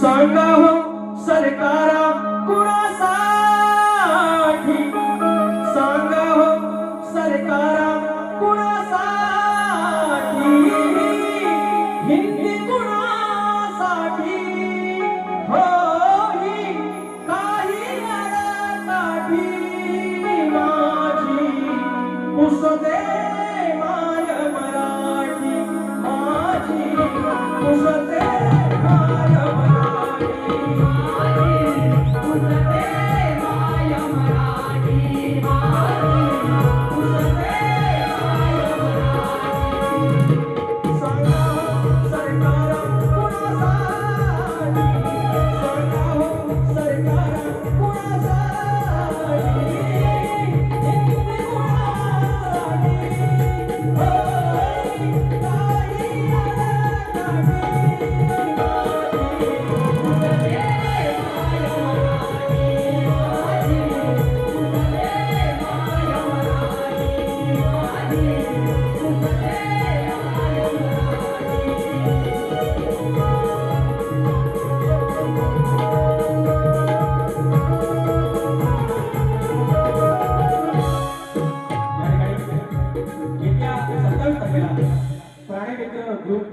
सांगा हो सरकारा कुणासाठी? सांगा हो सरकारा कुणासाठी? हिंदी कुणासाठी? हो ही काही लढासाठी माझी पुसते. पुराने ग्रुप